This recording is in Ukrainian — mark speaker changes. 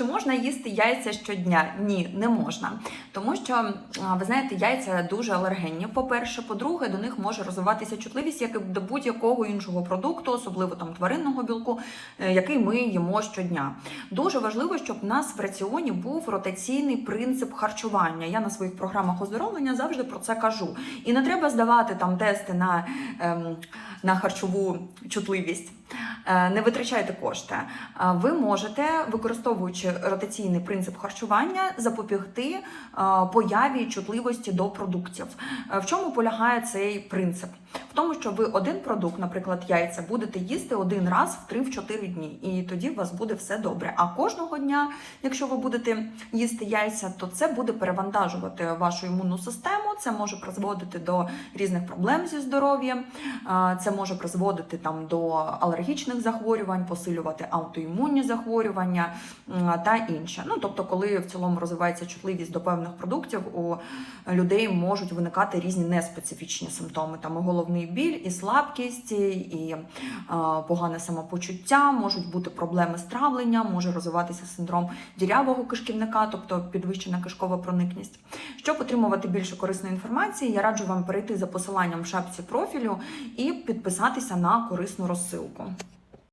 Speaker 1: Чи можна їсти яйця щодня? Ні, не можна. Тому що, ви знаєте, яйця дуже алергенні. По-перше, по-друге, до них може розвиватися чутливість, як і до будь-якого іншого продукту, особливо там тваринного білку, е, який ми їмо щодня. Дуже важливо, щоб в нас в раціоні був ротаційний принцип харчування. Я на своїх програмах оздоровлення завжди про це кажу. І не треба здавати там тести на, ем, на харчову чутливість. Е, Не витрачайте кошти. Е, Ви можете, використовуючи ротаційний принцип харчування, запобігти е, появі чутливості до продуктів. В чому полягає цей принцип? В тому, що ви один продукт, наприклад, яйця, будете їсти один раз в 3-4 дні, і тоді у вас буде все добре. А кожного дня, якщо ви будете їсти яйця, то це буде перевантажувати вашу імунну систему. Це може призводити до різних проблем зі здоров'ям, це може призводити там до алергічних захворювань, посилювати аутоімунні захворювання та інше. Ну тобто, коли в цілому розвивається чутливість до певних продуктів, у людей можуть виникати різні неспецифічні симптоми, там головний біль, і слабкість, і погане самопочуття, можуть бути проблеми з травленням, може розвиватися синдром дірявого кишківника, тобто підвищена кишкова проникність. Щоб отримувати більше корисної інформації, я раджу вам перейти за посиланням в шапці профілю і підписатися на корисну розсилку.